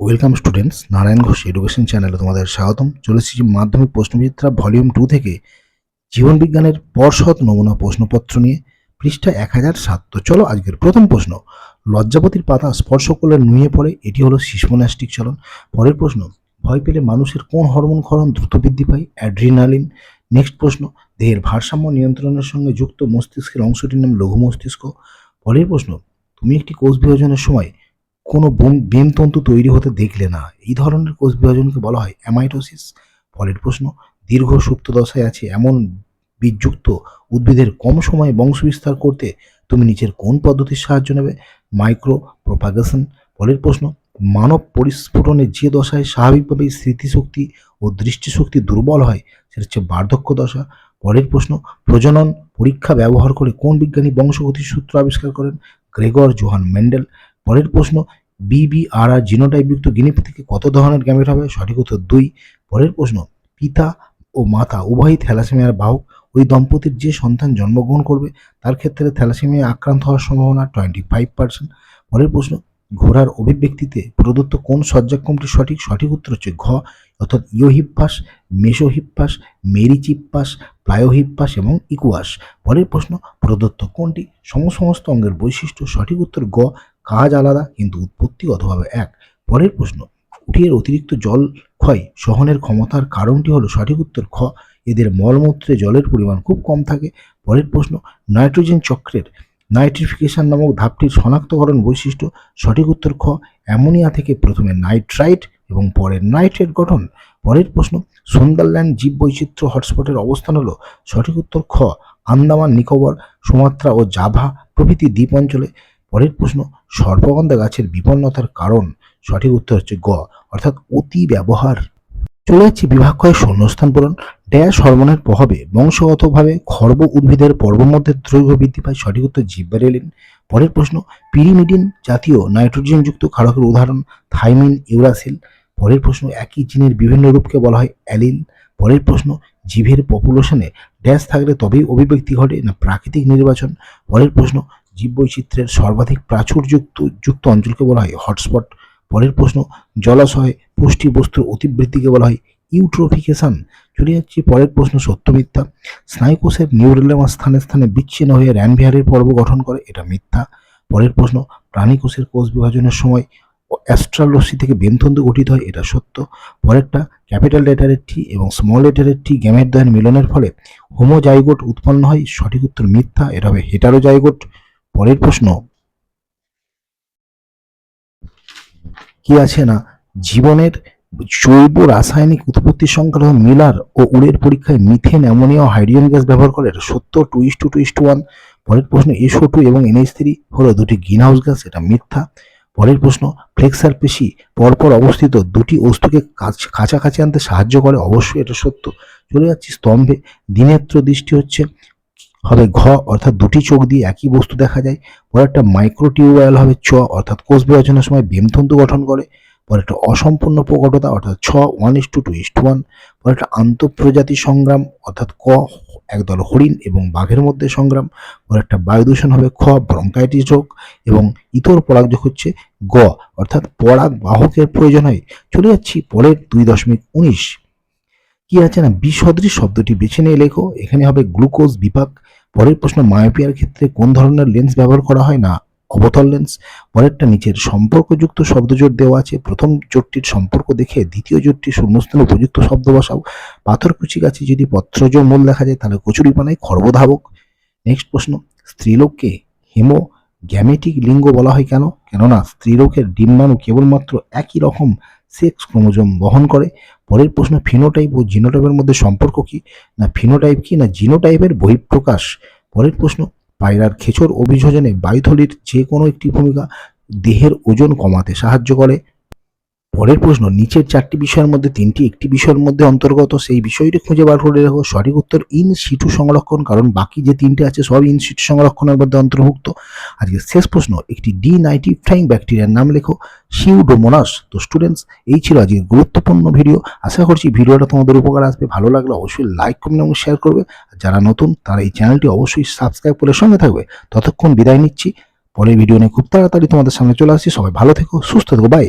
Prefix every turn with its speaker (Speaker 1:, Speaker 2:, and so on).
Speaker 1: Welcome students Narayan Ghosh education চ্যানেলে তোমাদের স্বাগতম। চলে এসেছি মাধ্যমিক প্রশ্নবিদ্যা ভলিউম টু থেকে। জীবন বিজ্ঞানের পর্ষদ নমুনা প্রশ্নপত্র নিয়ে, পৃষ্ঠা এক হাজার সাত। তো চলো আজকের প্রথম প্রশ্ন। লজ্জাপতির পাতা স্পর্শ করলে নুয়ে পড়ে, এটি হলো শিশমন্যাস্টিক চলন। পরের প্রশ্ন, ভয় পেলে মানুষের কোন হরমোন ক্ষরণ দ্রুত বৃদ্ধি পায়? অ্যাড্রিনালিন। নেক্সট প্রশ্ন, দেহের ভারসাম্য নিয়ন্ত্রণের সঙ্গে যুক্ত মস্তিষ্কের অংশটির নাম লঘু মস্তিষ্ক পরের প্রশ্ন, তুমি একটি কোষ বিভাজনের সময় কোনো বেমতন্তু তৈরি হতে দেখলে না। এই ধরনের কোষ বিভাজনকে বলা হয় অ্যামাইটোসিস। পরের প্রশ্ন, দীর্ঘ সুপ্ত দশায় আছে এমন বীজযুক্ত উদ্ভিদের কম সময়ে বংশবিস্তার করতে তুমি নিচের কোন পদ্ধতির সাহায্য নেবে? মাইক্রো প্রোপাগেশন পরের প্রশ্ন, মানব পরিস্ফুটনে যে দশায় স্বাভাবিকভাবেই স্মৃতিশক্তি ও দৃষ্টিশক্তি দুর্বল হয়, সেটা হচ্ছে বার্ধক্য দশা। পরের প্রশ্ন, প্রজনন পরীক্ষা ব্যবহার করে কোন বিজ্ঞানী বংশগতির সূত্র আবিষ্কার করেন? Gregor Johann Mendel. পরের প্রশ্ন বিবিআর আর জিনোটাইপযুক্ত গিনিপি থেকে কত ধরনের গ্যামেট হবে? সঠিক উত্তর দুই। পরের প্রশ্ন, পিতা ও মাতা উভয়ই থ্যালাসেমিয়ার বাহক। ওই দম্পতির যে সন্তান জন্মগ্রহণ করবে, তার ক্ষেত্রে থ্যালাসেমিয়া আক্রান্ত হওয়ার সম্ভাবনা টোয়েন্টি ফাইভ পার্সেন্ট পরের প্রশ্ন, ঘোড়ার অভিব্যক্তিতে প্রদত্ত কোন সজ্জাক্রমটি সঠিক? সঠিক উত্তর হচ্ছে ঘ, অর্থাৎ ইয়োহিপ্পাস, মেসোহিপ্পাস, মেরিচিপ্পাস প্লায়োহিপ্পাস এবং ইকুয়াস। পরের প্রশ্ন, প্রদত্ত কোনটি সম সমস্ত অঙ্গের বৈশিষ্ট্য? সঠিক উত্তর গ কাজ আলাদা, কিন্তু উৎপত্তি অথবা এক। পরের প্রশ্ন উঠিয়ের অতিরিক্ত জল ক্ষয় সহনের ক্ষমতার কারণটি হলো সঠিক উত্তর খ, এদের মলমূত্রে জলের পরিমাণ খুব কম থাকে। পরের প্রশ্ন, নাইট্রোজেন চক্রের নাইট্রিফিকেশন নামক ধাপটির শনাক্তকরণ বৈশিষ্ট্য, সঠিক উত্তর খ, অ্যামোনিয়া থেকে প্রথমে নাইট্রাইট এবং পরে নাইট্রেট গঠন। পরের প্রশ্ন, সুন্দরল্যান্ড জীববৈচিত্র্য হটস্পটের অবস্থান হলো সঠিক উত্তর খ, আন্দামান নিকোবর, সুমাত্রা ও জাভা প্রভৃতি দ্বীপ অঞ্চলে। পরের প্রশ্ন, সর্পগন্ধা গাছের বিপন্নতার কারণ, সঠিক উত্তর হচ্ছে গ, অর্থাৎ অতি ব্যবহার। চলে যাচ্ছি বিভাগ ক্ষয় শূন্যস্থান পূরণ। ড্যাশ হরমোনের প্রভাবে বংশগতভাবে খর্ব উদ্ভিদের পর্ব মধ্যে দৈর্ঘ্য বৃদ্ধি পায়, সঠিক উত্তর জিব্বারেলিন পরের প্রশ্ন, পিরিমিডিন জাতীয় নাইট্রোজেনযুক্ত ক্ষারকের উদাহরণ, থাইমিন, ইউরাসিল। পরের প্রশ্ন, একই জিনের বিভিন্ন রূপকে বলা হয় অ্যালিল। পরের প্রশ্ন, জীবের পপুলেশনে ড্যাশ থাকলে তবেই অভিব্যক্তি ঘটে না প্রাকৃতিক নির্বাচন? পরের প্রশ্ন জীববৈচিত্র্যের সর্বাধিক প্রাচুর্যুক্ত যুক্ত অঞ্চলকে বলা হয় হটস্পট। পরের প্রশ্ন, জলাশয় পুষ্টি বস্তুর অতিবৃদ্ধিকে বলা হয় ইউট্রোফিকেশন। চলে যাচ্ছি পরের প্রশ্ন সত্য মিথ্যা স্নায়ুকোষের নিউরেলেমা স্থানে স্থানে বিচ্ছিন্ন হয়ে র্যানভিয়ারের পর্ব গঠন করে, এটা মিথ্যা। পরের প্রশ্ন, প্রাণীকোষের কোষ বিভাজনের সময় অ্যাস্ট্রাল রশ্মি থেকে বেমতন্তু গঠিত হয়, এটা সত্য। পরেরটা, ক্যাপিটাল লেটারের টি এবং স্মল লেটারের টি গ্যামেট দ্বয়ের মিলনের ফলে হোমোজাইগোট উৎপন্ন হয়, সঠিক উত্তর মিথ্যা, এটা হবে হেটারোজাইগোট। পরের প্রশ্ন। কি আছে না? জীবনের জৈব রাসায়নিক উৎপত্তি সংক্রান্ত মিলার ও উড়ের পরীক্ষায় মিথেন, অ্যামোনিয়া ও হাইড্রোজেন গ্যাস ব্যবহার করে সত্য two is two two is two one. পরের প্রশ্ন, এসও টু এবং এনএইচ থ্রি হলো দুটি গ্রিন হাউস গ্যাস, এটা মিথ্যা। পরের প্রশ্ন, ফ্লেক্সার পেশি পরপর অবস্থিত দুটি বস্তুকে কাছ- কাছাকাছি আনতে সাহায্য করে, অবশ্যই এটা সত্য। চলে যাচ্ছি স্তম্ভে। দিনেত্র দৃষ্টি হচ্ছে হবে ঘ, অর্থাৎ দুটি চোখ দিয়ে একই বস্তু দেখা যায়। পরে একটা মাইক্রোটিউবায়াল হবে চ, অর্থাৎ কোষ বিভাজনের সময় বেমতন্তু গঠন করে। পরে একটা অসম্পূর্ণ প্রকটতা, অর্থাৎ ছ one is two two is two one পরে একটা আন্তঃপ্রজাতি সংগ্রাম, অর্থাৎ ক, একদল হরিণ এবং বাঘের মধ্যে সংগ্রাম। পরে একটা বায়ু দূষণ হবে খ ব্রঙ্কাইটিস রোগ এবং ইতর পরাগযোগ হচ্ছে গ, অর্থাৎ পরাগ বাহকের প্রয়োজন হয়। চলে যাচ্ছি পরের দুই দশমিক উনিশ। কি আছে না? বিসদৃশ শব্দটি বেছে নিয়ে লেখো। এখানে হবে গ্লুকোজ বিপাক। পরের প্রশ্ন মায়োপিয়ার ক্ষেত্রে কোন ধরনের লেন্স ব্যবহার করা হয় না? অবতল লেন্স পরেরটা নিচের সম্পর্কযুক্ত শব্দজোট দেওয়া আছে। প্রথম জোটটির সম্পর্ক দেখে দ্বিতীয় জোটটি শূন্যস্থানে উপযুক্ত শব্দ বসাও। পাথরকুচি গাছে যদি পত্রজ মূল দেখা যায়, তাহলে কচুরিপানায় খর্বধাবক। নেক্সট প্রশ্ন, স্ত্রীলোককে হেমো গ্যামেটিক লিঙ্গ বলা হয় কেন? কেননা, স্ত্রীলোকের ডিম্বাণু কেবলমাত্র একই রকম সেক্স ক্রোমোজোম বহন করে। পরের প্রশ্ন ফিনোটাইপ ও জিনোটাইপের মধ্যে সম্পর্ক কি? না ফিনোটাইপ কি? না জিনোটাইপের বহিঃপ্রকাশ? পরের প্রশ্ন, পায়রার খেচর অভিযোজনে বায়ুথলির যে কোনো একটি ভূমিকা দেহের ওজন কমাতে সাহায্য করে। পরের প্রশ্ন, নিচের চারটি বিষয়ের মধ্যে তিনটি, একটি বিষয়ের মধ্যে অন্তর্গত সেই বিষয়টি খুঁজে বার করে রাখো। সঠিক উত্তর, ইন সিটু সংরক্ষণ, কারণ বাকি যে তিনটে আছে সব ইন সিটু সংরক্ষণের মধ্যে অন্তর্ভুক্ত। আজকে শেষ প্রশ্ন, একটি ডি নাইটিফাইং ব্যাকটেরিয়ার নাম লেখো সিউডোমোনাস তো স্টুডেন্টস এই ছিল আজকের গুরুত্বপূর্ণ ভিডিও। আশা করছি ভিডিওটা তোমাদের উপকার আসবে, ভালো লাগলে অবশ্যই লাইক কমেন্ট এবং শেয়ার করবে। আর যারা নতুন, তারা এই চ্যানেলটি অবশ্যই সাবস্ক্রাইব করে সঙ্গে থাকবে। ততক্ষণ বিদায় নিচ্ছি, পরের ভিডিও নিয়ে খুব তাড়াতাড়ি তোমাদের সামনে চলে আসছি, সবাই ভালো থেকো, সুস্থ থেকো বাই